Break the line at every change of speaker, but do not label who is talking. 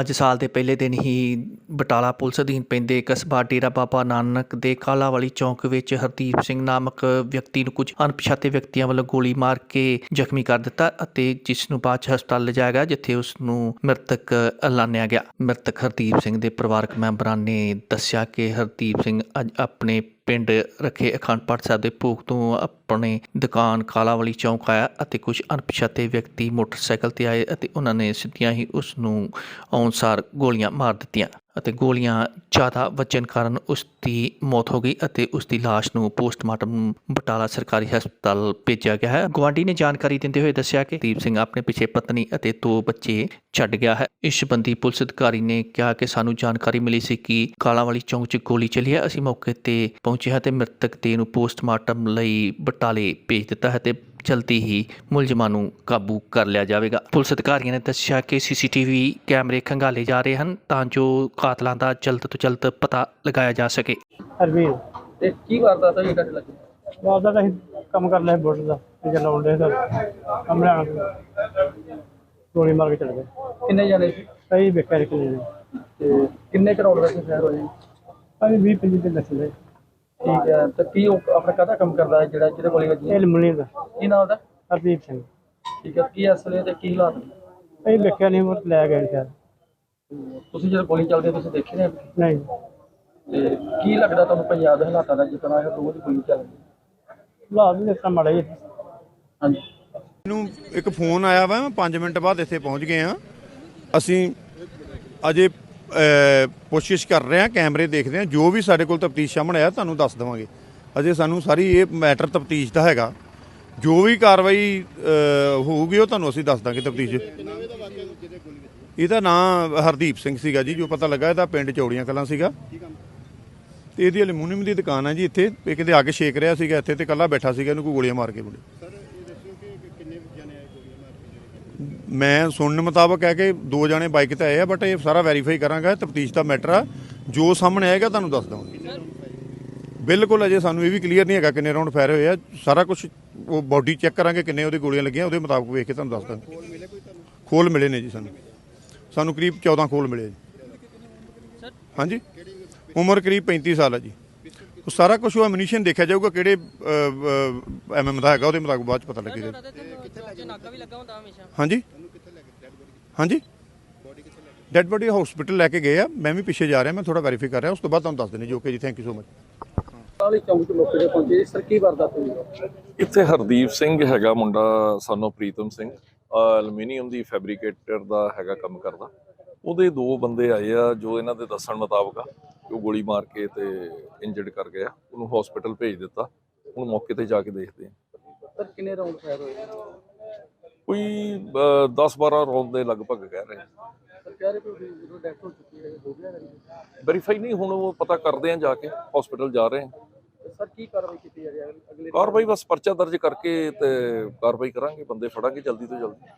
ਅੱਜ ਸਾਲ ਦੇ ਪਹਿਲੇ ਦਿਨ ਹੀ ਬਟਾਲਾ ਪੁਲਿਸ ਅਧੀਨ ਪੈਂਦੇ ਕਸਬਾ ਡੇਰਾ ਬਾਬਾ ਨਾਨਕ ਦੇ ਕਾਲਾਵਾਲੀ ਚੌਂਕ ਵਿੱਚ ਹਰਦੀਪ ਸਿੰਘ ਨਾਮਕ ਵਿਅਕਤੀ ਨੂੰ ਕੁਝ ਅਣਪਛਾਤੇ ਵਿਅਕਤੀਆਂ ਵੱਲੋਂ ਗੋਲੀ ਮਾਰ ਕੇ ਜ਼ਖਮੀ ਕਰ ਦਿੱਤਾ ਅਤੇ ਜਿਸ ਨੂੰ ਬਾਅਦ 'ਚ ਹਸਪਤਾਲ ਲਿਜਾਇਆ ਗਿਆ, ਜਿੱਥੇ ਉਸ ਨੂੰ ਮ੍ਰਿਤਕ ਐਲਾਨਿਆ ਗਿਆ। ਮ੍ਰਿਤਕ ਹਰਦੀਪ ਸਿੰਘ ਦੇ ਪਰਿਵਾਰਕ ਮੈਂਬਰਾਂ ਨੇ ਦੱਸਿਆ ਕਿ ਹਰਦੀਪ ਸਿੰਘ ਅੱਜ ਆਪਣੇ ਪਿੰਡ ਰੱਖੇ ਅਖੰਡ ਪਾਠ ਸਾਹਿਬ ਦੇ ਭੋਗ ਤੋਂ ਆਪਣੇ ਦੁਕਾਨ ਕਾਲਾਵਾਲੀ ਚੌਂਕ ਆਇਆ ਅਤੇ ਕੁਝ ਅਣਪਛਾਤੇ ਵਿਅਕਤੀ ਮੋਟਰਸਾਈਕਲ ਤੇ ਆਏ ਅਤੇ ਉਹਨਾਂ ਨੇ ਸਿੱਧੀਆਂ ਹੀ ਉਸ ਨੂੰ ਆਉਣਸਾਰ ਗੋਲੀਆਂ ਮਾਰ ਦਿੱਤੀਆਂ। ਅਤੇ ਗੋਲੀਆਂ ਜ਼ਿਆਦਾ ਵੱਜਣ ਕਾਰਨ ਉਸ ਦੀ ਮੌਤ ਹੋ ਗਈ ਅਤੇ ਉਸ ਦੀ ਲਾਸ਼ ਨੂੰ ਪੋਸਟਮਾਰਟਮ ਬਟਾਲਾ ਸਰਕਾਰੀ ਹਸਪਤਾਲ ਭੇਜਿਆ ਗਿਆ ਹੈ। ਗਵਾਂਢੀ ਨੇ ਜਾਣਕਾਰੀ ਦਿੰਦੇ ਹੋਏ ਦੱਸਿਆ ਕਿ ਦੀਪ ਸਿੰਘ ਆਪਣੇ ਪਿੱਛੇ ਪਤਨੀ ਅਤੇ ਦੋ ਬੱਚੇ ਛੱਡ ਗਿਆ ਹੈ। ਇਸ ਸੰਬੰਧੀ ਪੁਲਿਸ ਅਧਿਕਾਰੀ ਨੇ ਕਿਹਾ ਕਿ ਸਾਨੂੰ ਜਾਣਕਾਰੀ ਮਿਲੀ ਸੀ ਕਿ ਕਾਲਾਵਾਲੀ ਚੌਂਕ 'ਚ ਗੋਲੀ ਚੱਲੀ ਹੈ। ਅਸੀਂ ਮੌਕੇ ਤੇ ਪਹੁੰਚੇ ਹਾਂ ਤੇ ਮ੍ਰਿਤਕ ਦੇ ਨੂੰ ਪੋਸਟਮਾਰਟਮ ਲਈ ਬਟਾਲੇ ਭੇਜ ਦਿੱਤਾ ਹੈ ਤੇ ਜਲਦੀ ਹੀ ਮੁਲਜ਼ਮਾਂ ਨੂੰ ਕਾਬੂ ਕਰ ਲਿਆ ਜਾਵੇਗਾ। ਪੁਲਿਸ ਅਧਿਕਾਰੀਆਂ ਨੇ ਦੱਸਿਆ ਕਿ ਸੀਸੀਟੀਵੀ ਕੈਮਰੇ ਖੰਗਾਲੇ ਜਾ ਰਹੇ ਹਨ ਤਾਂ ਜੋ ਕਾਤਲਾਂ ਦਾ ਜਲਦ ਤੋਂ ਜਲਦ ਪਤਾ ਲਗਾਇਆ ਜਾ ਸਕੇ।
ਹਰਵੀਰ।
ਤੇ ਕੀ ਵਾਰਦਾਤ ਹੋਈ? ਤੁਹਾਡੇ ਲੱਗੇ?
ਬਾਅਦ ਦਾ ਅਸੀਂ ਕੰਮ ਕਰ ਲਿਆ ਬੋਟ ਦਾ। ਤੇ ਚੱਲ ਆਉਂਦੇ ਸਰ ਕੰਮ ਲੈਣ ਗੋਲੀ ਮਾਰ ਕੇ ਚਲੇ ਗਏ।
ਕਿੰਨੇ ਜਣੇ ਸੀ?
ਅਸੀਂ ਵੇਖਿਆ ਇੱਕ ਨੇ
ਤੇ ਕਿੰਨੇ ਕਰੋੜ ਦਾ ਸ਼ਹਿਰ ਹੋਏ
ਅਸੀਂ 20 25 ਦਿਨ ਦੱਸਦੇ
ਠੀਕ ਹੈ ਤੇ ਕੀ ਉਹ ਆਪਣਾ ਕਾਹਦਾ ਕੰਮ ਕਰਦਾ ਹੈ ਜਿਹੜਾ ਜਿਹਦੇ ਗੋਲੀ ਵੱਜੀ?
ਇਹ ਲਮਣੀ ਦਾ।
ਕੀ ਨਾਮ ਉਹਦਾ?
ਹਰਦੀਪ ਸਿੰਘ।
ਠੀਕ ਹੈ ਕੀ ਅਸਲੇ ਤੇ ਕੀ ਹਾਲਾਤ? ਨੇ?
ਅਸੀਂ ਵੇਖਿਆ ਨਹੀਂ ਉਹ ਲੈ ਗਏ ਸ਼ਾਇਦ।
ਤੁਸੀਂ ਜਦੋਂ ਗੋਲੀ ਚੱਲਦੀ ਹੈ ਤੁਸੀਂ ਦੇਖੇ ਨੇ
ਨਹੀਂ।
ਤੇ ਕੀ ਲੱਗਦਾ ਤੁਹਾਨੂੰ ਪੰਜਾਬ ਦੇ ਹਾਲਾਤਾਂ ਦਾ ਜਿਤਨਾ ਇਹ ਰੋਜ਼ ਗੋਲੀ ਚੱਲਦੀ
ਹਾਲਾਤ ਵੀ ਇਸ ਤਰ੍ਹਾਂ ਮਾੜੇ ਹੀ ਆ।
ਹਾਂਜੀ।
ਮੈਨੂੰ ਇੱਕ ਫੋਨ ਆਇਆ ਵਾ ਮੈਂ 5 ਮਿੰਟ ਬਾਅਦ ਇੱਥੇ ਪਹੁੰਚ ਗਏ ਆ ਅਸੀਂ ਅਜੇ ਅਹ, ਕੋਸ਼ਿਸ਼ ਕਰ ਰਹੇ ਆ ਕੈਮਰੇ ਦੇਖਦੇ ਆ ਜੋ ਵੀ ਸਾਡੇ ਕੋਲ ਤਫਤੀਸ਼ ਸਾਹਮਣੇ ਆਇਆ ਤੁਹਾਨੂੰ ਦੱਸ ਦੇਵਾਂਗੇ। ਅਜੇ ਸਾਨੂੰ ਸਾਰੀ ਇਹ ਮੈਟਰ ਤਫਤੀਸ਼ ਦਾ ਹੈਗਾ। ਜੋ ਵੀ ਕਾਰਵਾਈ ਅਹ, ਹੋਊਗੀ ਉਹ ਤੁਹਾਨੂੰ ਅਸੀਂ ਦੱਸ ਦਾਂਗੇ ਤਫਤੀਸ਼। ਇਹਦਾ ਨਾਂ ਹਰਦੀਪ ਸਿੰਘ ਸੀਗਾ ਜੀ ਜੋ ਪਤਾ ਲੱਗਾ ਇਹਦਾ ਪਿੰਡ ਚੌੜੀਆਂ ਕਲਾਂ ਸੀਗਾ। ਤੇ ਇਹਦੀ ਅਲਮੂਨੀਅਮ ਦੀ ਦੁਕਾਨ ਹੈ ਜੀ ਇੱਥੇ। ਇਹ ਕਿਤੇ ਅੱਗ ਛੇਕ ਰਿਹਾ ਸੀਗਾ ਇੱਥੇ ਤੇ ਇਕੱਲਾ ਬੈਠਾ ਸੀਗਾ ਇਹਨੂੰ ਕੋਈ ਗੋਲੀਆਂ ਮਾਰ ਕੇ ਮੁੰਡੇ। ਮੈਂ ਸੁਣਨ ਮੁਤਾਬਕ ਹੈ ਕਿ ਦੋ ਜਣੇ ਬਾਈਕ ਤੇ ਆਏ ਆ ਬਟ ਇਹ ਸਾਰਾ ਵੈਰੀਫਾਈ ਕਰਾਂਗਾ ਤਫਤੀਸ਼ ਦਾ ਮੈਟਰ ਆ। ਜੋ ਸਾਹਮਣੇ ਆਏਗਾ ਤੁਹਾਨੂੰ ਦੱਸ ਦਵਾਂਗੇ। ਬਿਲਕੁਲ ਅਜੇ ਸਾਨੂੰ ਇਹ ਵੀ ਕਲੀਅਰ ਨਹੀਂ ਹੈਗਾ ਕਿੰਨੇ ਰਾਉਂਡ ਫਾਇਰ ਹੋਏ ਆ। ਸਾਰਾ ਕੁਝ ਉਹ ਬਾਡੀ ਚੈੱਕ ਕਰਾਂਗੇ ਕਿੰਨੇ ਉਹਦੇ ਗੋਲੀਆਂ ਲੱਗੀਆਂ, ਉਹਦੇ ਮੁਤਾਬਕ ਵੇਖ ਕੇ ਤੁਹਾਨੂੰ ਦੱਸ ਦਾਂਗੇ। ਖੋਲ ਮਿਲੇ ਨੇ ਜੀ ਸਾਨੂੰ। ਸਾਨੂੰ ਕਰੀਬ 14 ਖੋਲ ਮਿਲੇ ਜੀ। ਹਾਂਜੀ? ਉਮਰ ਕਰੀਬ 35 ਸਾਲ ਹੈ ਜੀ। ਉਹ ਸਾਰਾ ਕੁਝ ਉਹ ਐਮਨੀਸ਼ਨ ਦੇਖਿਆ ਜਾਊਗਾ ਕਿਹੜੇ ਐਮਐਮ ਦਾ ਹੈਗਾ, ਉਹਦੇ ਮੁਤਾਬਕ ਬਾਅਦ ਚ ਪਤਾ ਲੱਗੇਗਾ ਹਾਂਜੀ? ਹਾਂਜੀ? ਡੈਡ ਬੋਡੀ ਹਸਪੀਟਲ ਲੈ ਕੇ ਗਏ ਆ। ਮੈਂ ਵੀ ਪਿੱਛੇ ਜਾ ਰਿਹਾ, ਮੈਂ ਥੋੜਾ ਵੈਰੀਫਾਈ ਕਰ ਰਿਹਾ, ਉਸ ਤੋਂ ਬਾਅਦ ਤੁਹਾਨੂੰ ਦੱਸ ਦਿੰਦੇ ਜੀ। ਓਕੇ ਜੀ ਥੈਂਕ ਯੂ ਸੋ ਮਚ
ਕਾਲੀ ਚੌਂਕ ਦੇ ਮੌਕੇ ਤੇ ਪਹੁੰਚੇ ਸਰ ਕੀ ਵਾਰਦਾਤ ਹੋਈ
ਇੱਥੇ ਹਰਦੀਪ ਸਿੰਘ ਹੈਗਾ ਮੁੰਡਾ ਸਾਨੂੰ ਪ੍ਰੀਤਮ ਸਿੰਘ ਐਲੂਮੀਨੀਅਮ ਦੀ ਫੈਬਰੀਕੇਟਰ ਦਾ ਹੈਗਾ ਕੰਮ ਕਰਦਾ। ਉਹਦੇ ਦੋ ਬੰਦੇ ਆਏ ਆ ਜੋ ਇਹਨਾਂ ਦੇ ਦੱਸਣ ਮੁਤਾਬਕ ਆ ਉਹ ਗੋਲੀ ਮਾਰ ਕੇ ਤੇ ਇੰਜਰਡ ਕਰ ਗਿਆ ਉਹਨੂੰ ਹਸਪੀਟਲ ਭੇਜ ਦਿੱਤਾ। ਹੁਣ ਮੌਕੇ ਤੇ ਜਾ ਕੇ ਦੇਖਦੇ ਆ।
ਸਰ ਕਿੰਨੇ ਰਾਉਂਡ ਫਾਇਰ ਹੋਏ?
ਕੋਈ 10-12 ਰੌਂਦ ਦੇ ਲਗਭਗ ਕਹਿ ਰਹੇ
ਸਰ ਕਹਿ ਰਹੇ ਕਿ ਜਦੋਂ ਡੈਥ ਹੋ ਚੁੱਕੀ ਹੈ ਹੋ ਗਿਆ ਕਰੀ
ਵੈਰੀਫਾਈ ਨਹੀਂ ਹੁਣ ਉਹ ਪਤਾ ਕਰਦੇ ਆ ਜਾ ਕੇ। ਹਸਪੀਟਲ ਜਾ ਰਹੇ ਆ।
ਸਰ ਕੀ ਕਾਰਵਾਈ ਕੀਤੀ ਜਾ ਰਹੀ ਹੈ ਅਗਲੇ
ਕਾਰਵਾਈ ਬਸ ਪਰਚਾ ਦਰਜ ਕਰਕੇ ਤੇ ਕਾਰਵਾਈ ਕਰਾਂਗੇ ਬੰਦੇ ਫੜਾਂਗੇ ਜਲਦੀ ਤੋਂ ਜਲਦੀ।